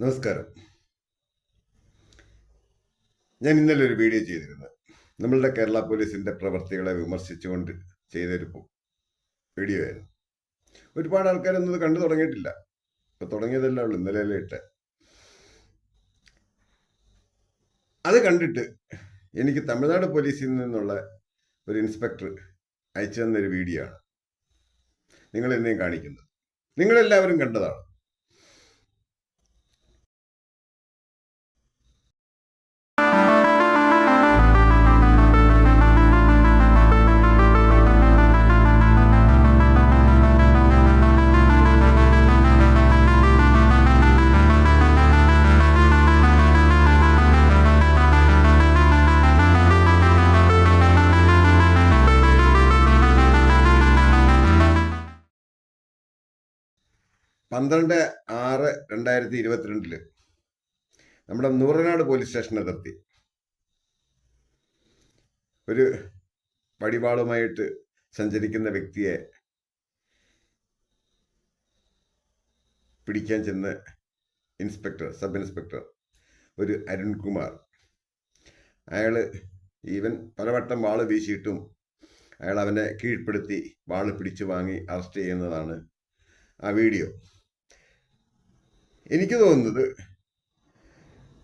നമസ്കാരം. ഞാൻ ഇന്നലെ ഒരു വീഡിയോ ചെയ്തിരുന്നു. നമ്മളുടെ കേരള പോലീസിന്റെ പ്രവർത്തികളെ വിമർശിച്ചുകൊണ്ട് ചെയ്തൊരു വീഡിയോ ആയിരുന്നു. ഒരുപാട് ആൾക്കാരൊന്നും കണ്ടു തുടങ്ങിയിട്ടില്ല. ഇപ്പൊ തുടങ്ങിയതല്ല ഉള്ളൂ ഇന്നലെ ഇട്ട്. അത് കണ്ടിട്ട് എനിക്ക് തമിഴ്നാട് പോലീസിൽ നിന്നുള്ള ഒരു ഇൻസ്പെക്ടർ അയച്ചു തന്നൊരു വീഡിയോ ആണ്. നിങ്ങളെന്നെയും കാണിക്കുന്നത്. നിങ്ങളെല്ലാവരും കണ്ടതാണ്. പന്ത്രണ്ട് ആറ് രണ്ടായിരത്തി ഇരുപത്തിരണ്ടിൽ നമ്മുടെ നൂറനാട് പോലീസ് സ്റ്റേഷൻ അതിർത്തി ഒരു വടിവാളുമായിട്ട് സഞ്ചരിക്കുന്ന വ്യക്തിയെ പിടിക്കാൻ ചെന്ന് ഇൻസ്പെക്ടർ സബ് ഇൻസ്പെക്ടർ ഒരു അരുൺകുമാർ. അയാൾ ഈവൻ പലവട്ടം വാൾ വീശിയിട്ടും അയാൾ അവനെ കീഴ്പ്പെടുത്തി വാൾ പിടിച്ചു വാങ്ങി അറസ്റ്റ് ചെയ്യുന്നതാണ് ആ വീഡിയോ. എനിക്ക് തോന്നുന്നത്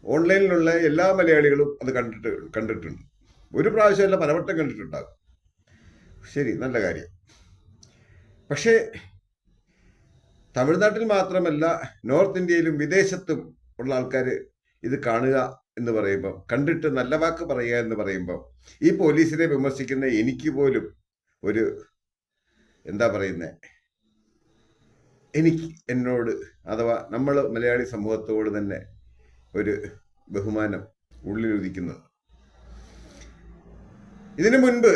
ഓൺലൈനിലുള്ള എല്ലാ മലയാളികളും അത് കണ്ടിട്ട് കണ്ടിട്ടുണ്ട്. ഒരു പ്രാവശ്യമല്ല പലവട്ടം കണ്ടിട്ടുണ്ടാകും. ശരി നല്ല കാര്യം. പക്ഷേ തമിഴ്നാട്ടിൽ മാത്രമല്ല നോർത്ത് ഇന്ത്യയിലും വിദേശത്തും ഉള്ള ആൾക്കാർ ഇത് കാണുക എന്ന് പറയുമ്പോൾ കണ്ടിട്ട് നല്ല വാക്ക് പറയുക എന്ന് പറയുമ്പോൾ ഈ പോലീസിനെ വിമർശിക്കുന്ന എനിക്ക് പോലും ഒരു എന്താ പറയുന്നത് എനിക്ക് എന്നോട് അഥവാ നമ്മൾ മലയാളി സമൂഹത്തോട് തന്നെ ഒരു ബഹുമാനം ഉള്ളിലുദിക്കുന്നത് ഇതിനു മുൻപ്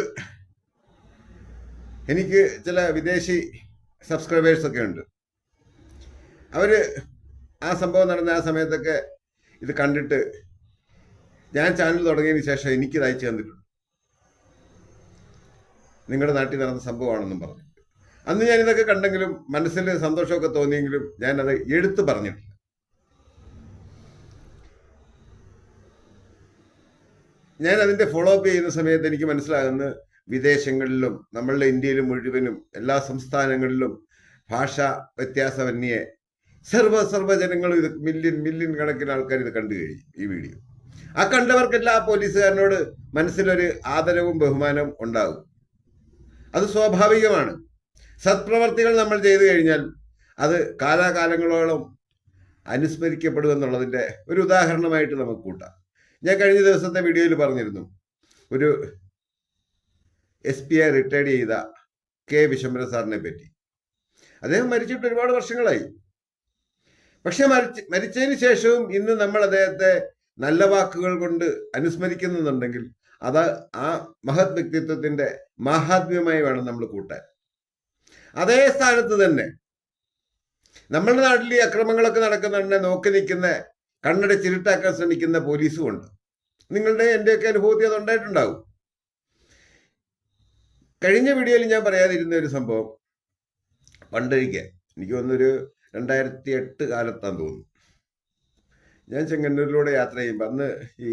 എനിക്ക് ചില വിദേശി സബ്സ്ക്രൈബേഴ്സ് ഒക്കെ ഉണ്ട്. അവർ ആ സംഭവം നടന്ന ആ സമയത്തൊക്കെ ഇത് കണ്ടിട്ട് ഞാൻ ചാനൽ തുടങ്ങിയതിന് ശേഷം എനിക്കിത് അയച്ചു തന്നിട്ടുണ്ട്. നിങ്ങളുടെ നാട്ടിൽ നടന്ന സംഭവമാണെന്നും പറഞ്ഞു. അന്ന് ഞാൻ ഇതൊക്കെ കണ്ടെങ്കിലും മനസ്സിൽ സന്തോഷമൊക്കെ തോന്നിയെങ്കിലും ഞാൻ അത് എടുത്തു പറഞ്ഞിട്ടില്ല. ഞാൻ അതിന്റെ ഫോളോ അപ്പ് ചെയ്യുന്ന സമയത്ത് എനിക്ക് മനസ്സിലാകുന്നത് വിദേശങ്ങളിലും നമ്മളുടെ ഇന്ത്യയിലും മുഴുവനും എല്ലാ സംസ്ഥാനങ്ങളിലും ഭാഷ വ്യത്യാസമന്യേ സർവ സർവ ജനങ്ങളും ഇത് മില്യൺ മില്യൺ കണക്കിന് ആൾക്കാർ ഇത് കണ്ടു കഴിഞ്ഞു ഈ വീഡിയോ ആ കണ്ടവർക്കെല്ലാം ആ പോലീസുകാരനോട് മനസ്സിലൊരു ആദരവും ബഹുമാനവും ഉണ്ടാകും. അത് സ്വാഭാവികമാണ്. സത്പ്രവർത്തികൾ നമ്മൾ ചെയ്തു കഴിഞ്ഞാൽ അത് കാലാകാലങ്ങളോളം അനുസ്മരിക്കപ്പെടും അനുസ്മരിക്കപ്പെടുമെന്നുള്ളതിന്റെ ഒരു ഉദാഹരണമായിട്ട് നമുക്ക് കൂട്ടാം. ഞാൻ കഴിഞ്ഞ ദിവസത്തെ വീഡിയോയിൽ പറഞ്ഞിരുന്നു ഒരു എസ് പി ഐ റിട്ടയർഡ് ചെയ്ത കെ വിശ്വംബര സാറിനെ പറ്റി. അദ്ദേഹം മരിച്ചിട്ട് ഒരുപാട് വർഷങ്ങളായി. പക്ഷെ മരിച്ച മരിച്ചതിന് ശേഷവും ഇന്ന് നമ്മൾ അദ്ദേഹത്തെ നല്ല വാക്കുകൾ കൊണ്ട് അനുസ്മരിക്കുന്നുണ്ടെങ്കിൽ അത് ആ മഹത് വ്യക്തിത്വത്തിന്റെ മഹാത്മ്യമായി വേണം നമ്മൾ കൂട്ടാൻ. അതേ സ്ഥാനത്ത് തന്നെ. നമ്മുടെ നാട്ടിൽ ഈ അക്രമങ്ങളൊക്കെ നടക്കുന്നുണ്ടെ. നോക്കി നിൽക്കുന്ന കണ്ണട ചിരുട്ടാക്കാൻ ശ്രമിക്കുന്ന പോലീസും ഉണ്ട്. നിങ്ങളുടെ എന്റെയൊക്കെ അനുഭവത്തിൽ അത് ഉണ്ടായിട്ടുണ്ടാവും കഴിഞ്ഞ വീഡിയോയിൽ ഞാൻ പറയാതിരുന്ന ഒരു സംഭവം പണ്ടൊരിക്കൽ എനിക്ക് തോന്നുന്നൊരു രണ്ടായിരത്തി എട്ട് കാലത്താന്ന് തോന്നുന്നു. ഞാൻ ചെങ്ങന്നൂരിലൂടെ യാത്ര ചെയ്യുമ്പോൾ അന്ന് ഈ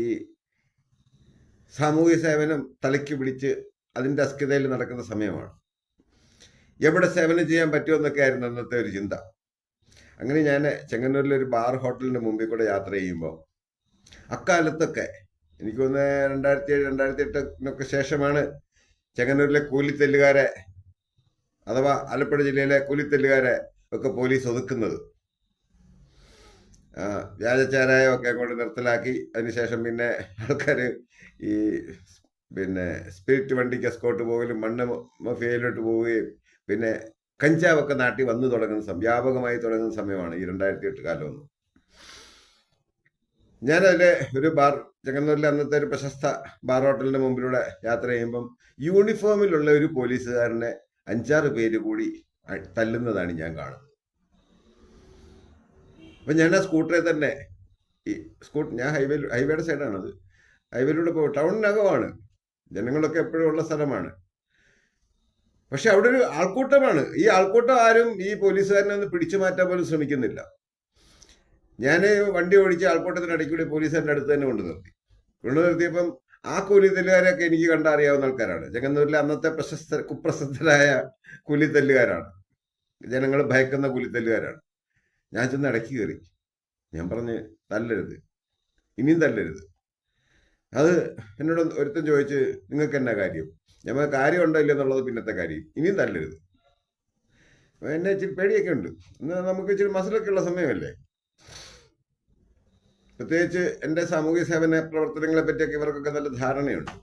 സാമൂഹ്യ സേവനം തലയ്ക്ക് പിടിച്ച് അതിന്റെ അസ്കിതയിൽ നടക്കുന്ന സമയമാണ്. എവിടെ സേവനം ചെയ്യാൻ പറ്റുമെന്നൊക്കെ ആയിരുന്നു അന്നത്തെ ഒരു ചിന്ത. അങ്ങനെ ഞാൻ ചെങ്ങന്നൂരിലെ ഒരു ബാർ ഹോട്ടലിന്റെ മുമ്പിൽ കൂടെ യാത്ര ചെയ്യുമ്പോൾ അക്കാലത്തൊക്കെ എനിക്ക് തോന്നുന്നത് രണ്ടായിരത്തി ഏഴ് രണ്ടായിരത്തി എട്ടിനൊക്കെ ശേഷമാണ് ചെങ്ങന്നൂരിലെ കൂലിത്തല്ലുകാരെ അഥവാ ആലപ്പുഴ ജില്ലയിലെ കൂലിത്തല്ലുകാരെ ഒക്കെ പോലീസ് ഒതുക്കുന്നത്. വ്യാജച്ചാരായം ഒക്കെ കൊണ്ട് നിർത്തലാക്കി. അതിനുശേഷം പിന്നെ ആൾക്കാർ ഈ പിന്നെ സ്പിരിറ്റ് വണ്ടിക്ക് എസ്കോട്ട് പോകലും മണ്ണ് മഫിയയിലോട്ട് പോവുകയും പിന്നെ കഞ്ചാവൊക്കെ നാട്ടിൽ വന്നു തുടങ്ങുന്ന സമയം വ്യാപകമായി തുടങ്ങുന്ന സമയമാണ് ഈ രണ്ടായിരത്തി എട്ട് കാലമൊന്ന് ഞാനതിലെ ഒരു ബാർ ചെങ്ങന്നൂരിലെ അന്നത്തെ ഒരു പ്രശസ്ത ബാർ ഹോട്ടലിന്റെ മുമ്പിലൂടെ യാത്ര ചെയ്യുമ്പം യൂണിഫോമിലുള്ള ഒരു പോലീസുകാരനെ അഞ്ചാറ് പേര് കൂടി തല്ലുന്നതാണ് ഞാൻ കാണുന്നത്. അപ്പൊ ഞാൻ ആ സ്കൂട്ടറിൽ തന്നെ ഈ സ്കൂട്ടർ ഞാൻ ഹൈവേ ഹൈവേയുടെ സൈഡാണത്. ഹൈവേയിലൂടെ പോകും ടൗണിനകമാണ്. ജനങ്ങളൊക്കെ എപ്പോഴും ഉള്ള സ്ഥലമാണ്. പക്ഷെ അവിടെ ഒരു ആൾക്കൂട്ടമാണ്. ഈ ആൾക്കൂട്ടം ആരും ഈ പോലീസുകാരനെ ഒന്ന് പിടിച്ചു മാറ്റാൻ പോലും ശ്രമിക്കുന്നില്ല. ഞാൻ വണ്ടി ഓടിച്ച് ആൾക്കൂട്ടത്തിനിടയ്ക്ക് കൂടി പോലീസുകാരന്റെ അടുത്ത് തന്നെ കൊണ്ടു നിർത്തി. കൊണ്ടു നിർത്തിയപ്പം ആ കൂലിത്തല്ലുകാരൊക്കെ എനിക്ക് കണ്ടറിയാവുന്ന ആൾക്കാരാണ്. ചെങ്ങന്നൂരിലെ അന്നത്തെ പ്രശസ്ത കുപ്രസിദ്ധരായ കൂലിത്തല്ലുകാരാണ്. ജനങ്ങൾ ഭയക്കുന്ന കൂലിത്തല്ലുകാരാണ്. ഞാൻ ചെന്ന് ഇടയ്ക്ക് കയറി. ഞാൻ പറഞ്ഞ് തല്ലരുത്. ഇനിയും തല്ലരുത്. അത് എന്നോട് ഒരുത്തൻ ചോദിച്ച് നിങ്ങൾക്ക് എന്നാ കാര്യം? ഞാൻ കാര്യമുണ്ടോ കാര്യം ഉണ്ടോ ഇല്ല എന്നുള്ളത് പിന്നത്തെ കാര്യം. ഇനിയും തല്ലരുത്. എന്നെ ഇച്ചിരി പേടിയൊക്കെ ഉണ്ട്. എന്നാൽ നമുക്ക് ഇച്ചിരി മസിലൊക്കെ ഉള്ള സമയമല്ലേ? പ്രത്യേകിച്ച് എന്റെ സാമൂഹ്യ സേവന പ്രവർത്തനങ്ങളെ പറ്റിയൊക്കെ ഇവർക്കൊക്കെ നല്ല ധാരണയുണ്ട്.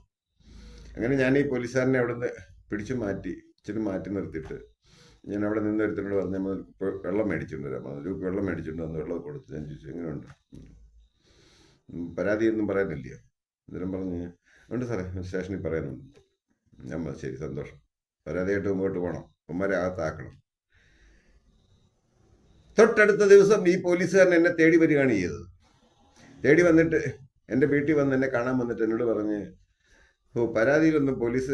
അങ്ങനെ ഞാൻ ഈ പോലീസുകാരനെ അവിടെ നിന്ന് പിടിച്ചു മാറ്റി ഇച്ചിരി മാറ്റി നിർത്തിയിട്ട് ഞാൻ അവിടെ നിന്ന് ഒരുത്തിനോട് പറഞ്ഞു "നമ്മൾ വെള്ളം മേടിച്ചിട്ടുണ്ട്. ഒരു വെള്ളം മേടിച്ചിട്ടുണ്ട്. വന്ന് വെള്ളം കൊടുത്ത് ഞാൻ ചോദിച്ചു എങ്ങനെയുണ്ട് പരാതി പരാതിയൊന്നും പറയാനില്ല അന്നേരം പറഞ്ഞ് ഉണ്ട് സാറേ സ്റ്റേഷനിൽ പറയുന്നുണ്ട്. പറഞ്ഞു, ശരി സന്തോഷം. പരാതിയായിട്ട് മുമ്പോട്ട് പോകണം ഉമ്മരെ അകത്താക്കണം. തൊട്ടടുത്ത ദിവസം ഈ പോലീസുകാരൻ എന്നെ തേടി വരികയാണ് ചെയ്തത്. തേടി വന്നിട്ട് എന്റെ വീട്ടിൽ വന്ന് എന്നെ കാണാൻ വന്നിട്ട് എന്നോട് പറഞ്ഞ് ഓ പരാതിയിലൊന്നും പോലീസ്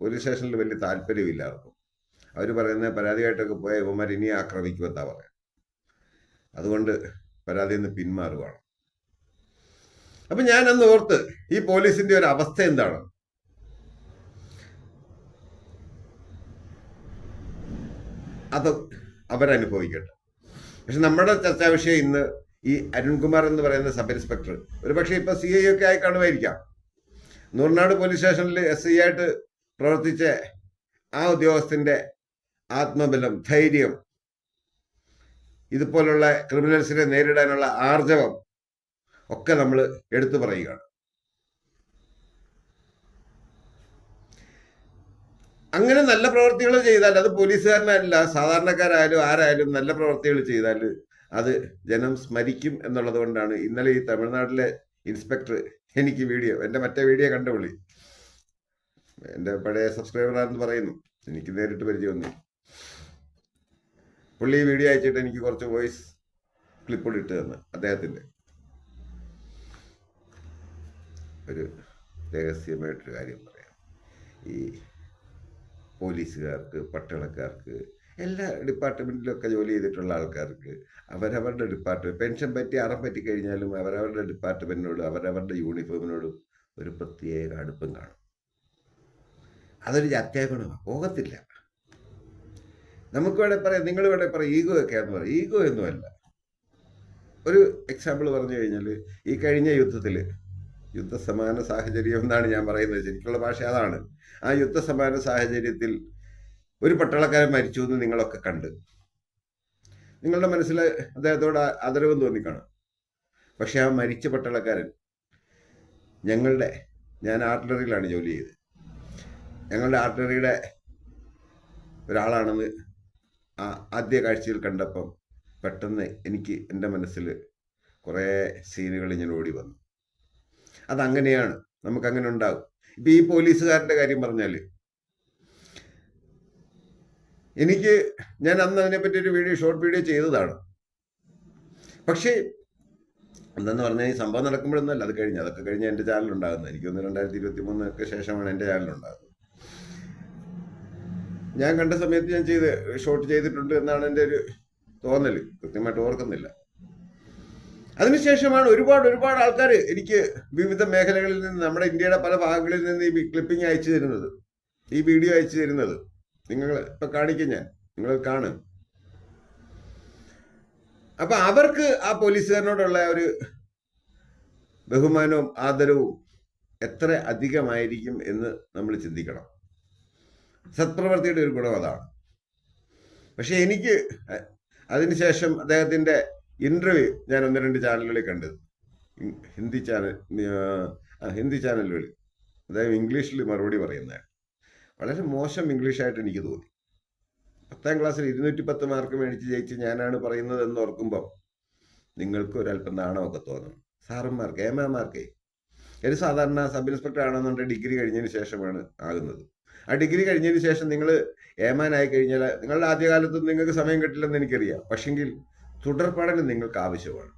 പോലീസ് സ്റ്റേഷനിൽ വലിയ താല്പര്യമില്ലായിരുന്നു. അവർ പറയുന്ന പരാതിയായിട്ടൊക്കെ പോയ ഇവന്മാർ ഇനി ആക്രമിക്കുമെന്നാ പറയാം അതുകൊണ്ട് പരാതിയിൽ നിന്ന് പിന്മാറുകയാണ്. അപ്പൊ ഞാനന്ന് ഓർത്ത് ഈ പോലീസിന്റെ ഒരു അവസ്ഥ എന്താണ്? അത് അവരനുഭവിക്കട്ടെ. പക്ഷെ നമ്മുടെ ചർച്ചാ വിഷയം ഇന്ന് ഈ അരുൺകുമാർ എന്ന് പറയുന്ന സബ് ഇൻസ്പെക്ടർ ഒരു പക്ഷേ ഇപ്പൊ സി ഐ ഒക്കെ ആയി കാണുമായിരിക്കാം. നൂറിനാട് പോലീസ് സ്റ്റേഷനിൽ എസ് ഐ ആയിട്ട് പ്രവർത്തിച്ച ആ ഉദ്യോഗസ്ഥന്റെ ആത്മബലം ധൈര്യം ഇതുപോലുള്ള ക്രിമിനൽസിനെ നേരിടാനുള്ള ആർജവം ഒക്കെ നമ്മൾ എടുത്തു പറയുകയാണ്. അങ്ങനെ നല്ല പ്രവർത്തികൾ ചെയ്താൽ അത് പോലീസുകാരനല്ല സാധാരണക്കാരായാലും ആരായാലും നല്ല പ്രവർത്തികൾ ചെയ്താൽ അത് ജനം സ്മരിക്കും എന്നുള്ളത് കൊണ്ടാണ്. ഇന്നലെ ഈ തമിഴ്നാട്ടിലെ ഇൻസ്പെക്ടർ എനിക്ക് വീഡിയോ എന്റെ മറ്റേ വീഡിയോ കണ്ട വിളി എന്റെ പഴയ സബ്സ്ക്രൈബറാണെന്ന് പറയുന്നു. എനിക്ക് നേരിട്ട് പരിചയമൊന്നും പുള്ളി ഈ വീഡിയോ അയച്ചിട്ട് എനിക്ക് കുറച്ച് വോയിസ് ക്ലിപ്പുകൾ ഇട്ട് തന്നു അദ്ദേഹത്തിന്റെ. ഒരു രഹസ്യമായിട്ടൊരു കാര്യം പറയാം. ഈ പോലീസുകാർക്ക് പട്ടാളക്കാർക്ക് എല്ലാ ഡിപ്പാർട്ട്മെന്റിലൊക്കെ ജോലി ചെയ്തിട്ടുള്ള ആൾക്കാർക്ക് അവരവരുടെ ഡിപ്പാർട്ട്മെന്റ് പെൻഷൻ പറ്റി അറം പറ്റി കഴിഞ്ഞാലും അവരവരുടെ ഡിപ്പാർട്ട്മെന്റിനോട് അവരവരുടെ യൂണിഫോമിനോടും ഒരു പ്രത്യേക അടുപ്പം കാണും. അതൊരു അത്യാഗുണമാണ് പോകത്തില്ല. നമുക്ക് വേണേൽ പറയാം നിങ്ങൾ വേണേൽ പറയാം ഈഗോ ഒക്കെയാന്ന് പറയാം. ഈഗോ ഒന്നുമല്ല. ഒരു എക്സാമ്പിൾ പറഞ്ഞു കഴിഞ്ഞാൽ ഈ കഴിഞ്ഞ യുദ്ധത്തിൽ യുദ്ധസമാന സാഹചര്യം എന്നാണ് ഞാൻ പറയുന്നത്. ശരിക്കുള്ള ഭാഷ അതാണ്. ആ യുദ്ധസമാന സാഹചര്യത്തിൽ ഒരു പട്ടാളക്കാരൻ മരിച്ചു എന്ന് നിങ്ങളൊക്കെ കണ്ട്. നിങ്ങളുടെ മനസ്സിൽ അദ്ദേഹത്തോട് ആദരവ് തോന്നിക്കാണും. പക്ഷെ ആ മരിച്ച പട്ടാളക്കാരൻ ഞങ്ങളുടെ ഞാൻ ആർട്ടിലറിയിലാണ് ജോലി ചെയ്ത് ഞങ്ങളുടെ ആർട്ടിലറിയുടെ ഒരാളാണെന്ന് ആ ആദ്യ കാഴ്ചയിൽ കണ്ടപ്പം പെട്ടെന്ന് എനിക്ക് എന്റെ മനസ്സിൽ കുറേ സീനുകൾ ഇങ്ങനെ ഓടി വന്നു. അതങ്ങനെയാണ്. നമുക്കങ്ങനെ ഉണ്ടാകും. ഇപ്പൊ ഈ പോലീസുകാരന്റെ കാര്യം പറഞ്ഞാൽ എനിക്ക് ഞാൻ അന്ന് അതിനെപ്പറ്റി ഒരു വീഡിയോ ഷോർട്ട് വീഡിയോ ചെയ്തതാണ്. പക്ഷേ എന്തെന്ന് പറഞ്ഞാൽ ഈ സംഭവം നടക്കുമ്പോഴൊന്നല്ല അത് കഴിഞ്ഞ്. അതൊക്കെ കഴിഞ്ഞ് എന്റെ ചാനൽ ഉണ്ടാകുന്നത് എനിക്കൊന്ന് രണ്ടായിരത്തി ഇരുപത്തി മൂന്നൊക്കെ ശേഷമാണ് എന്റെ ചാനൽ ഉണ്ടാകുന്നത് ഞാൻ കണ്ട സമയത്ത് ഞാൻ ചെയ്ത് ഷോട്ട് ചെയ്തിട്ടുണ്ട് എന്നാണ് എന്റെ ഒരു തോന്നൽ കൃത്യമായിട്ട് ഓർക്കുന്നില്ല. അതിനുശേഷമാണ് ഒരുപാട് ഒരുപാട് ആൾക്കാർ എനിക്ക് വിവിധ മേഖലകളിൽ നിന്ന് നമ്മുടെ ഇന്ത്യയുടെ പല ഭാഗങ്ങളിൽ നിന്ന് ഈ ക്ലിപ്പിംഗ് അയച്ചു തരുന്നത്. ഈ വീഡിയോ അയച്ചു തരുന്നത്. നിങ്ങൾ ഇപ്പൊ കാണിക്കും ഞാൻ. നിങ്ങൾ കാണും. അപ്പൊ അവർക്ക് ആ പോലീസുകാരനോടുള്ള ഒരു ബഹുമാനവും ആദരവും എത്ര അധികമായിരിക്കും എന്ന് നമ്മൾ ചിന്തിക്കണം. സത്പ്രവർത്തിയുടെ ഒരു ഗുണം അതാണ്. പക്ഷെ എനിക്ക് അതിനുശേഷം അദ്ദേഹത്തിന്റെ ഇന്റർവ്യൂ ഞാൻ ഒന്ന് രണ്ട് ചാനലുകളിൽ കണ്ടത്. ഹിന്ദി ചാനൽ ഹിന്ദി ചാനലുകളിൽ. അതായത് ഇംഗ്ലീഷിൽ മറുപടി പറയുന്നതാണ് വളരെ മോശം ഇംഗ്ലീഷായിട്ട് എനിക്ക് തോന്നി. പത്താം ക്ലാസ്സിൽ ഇരുന്നൂറ്റി പത്ത് മാർക്ക് മേടിച്ച് ജയിച്ച് ഞാനാണ് പറയുന്നത് എന്ന് ഓർക്കുമ്പോൾ നിങ്ങൾക്ക് ഒരല്പം നാണമൊക്കെ തോന്നും. സാറന്മാർക്ക് ഏമാമാർക്കേ ഒരു സാധാരണ സബ് ഇൻസ്പെക്ടർ ആണെന്നുണ്ടെങ്കിൽ ഡിഗ്രി കഴിഞ്ഞതിന് ശേഷമാണ് ആകുന്നത്. ആ ഡിഗ്രി കഴിഞ്ഞതിന് ശേഷം നിങ്ങൾ ഏമാനായി കഴിഞ്ഞാൽ നിങ്ങളുടെ ആദ്യകാലത്ത് നിങ്ങൾക്ക് സമയം കിട്ടില്ലെന്ന് എനിക്കറിയാം. പക്ഷെങ്കിൽ തുടർ പഠനം നിങ്ങൾക്ക് ആവശ്യമാണ്.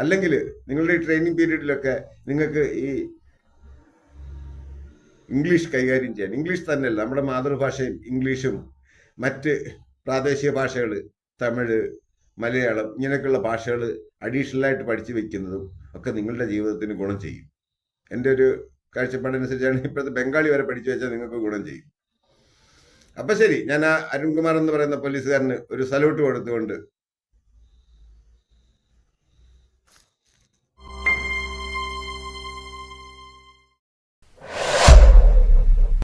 അല്ലെങ്കിൽ നിങ്ങളുടെ ട്രെയിനിങ് പീരീഡിലൊക്കെ നിങ്ങൾക്ക് ഈ ഇംഗ്ലീഷ് കൈകാര്യം ചെയ്യാൻ ഇംഗ്ലീഷ് തന്നെയല്ല നമ്മുടെ മാതൃഭാഷയും ഇംഗ്ലീഷും മറ്റ് പ്രാദേശിക ഭാഷകൾ തമിഴ് മലയാളം ഇങ്ങനെയൊക്കെയുള്ള ഭാഷകൾ അഡീഷണലായിട്ട് പഠിച്ചു വെക്കുന്നതും ഒക്കെ നിങ്ങളുടെ ജീവിതത്തിന് ഗുണം ചെയ്യും. എന്റെ ഒരു കാഴ്ചപ്പാടനുസരിച്ചാണ് ഇപ്പോഴത്തെ ബംഗാളി വരെ പഠിച്ചു വെച്ചാൽ നിങ്ങൾക്ക് ഗുണം ചെയ്യും. അപ്പം ശരി ഞാൻ ആ അരുൺകുമാർ എന്ന് പറയുന്ന പോലീസുകാരന് ഒരു സല്യൂട്ട് കൊടുത്തുകൊണ്ട്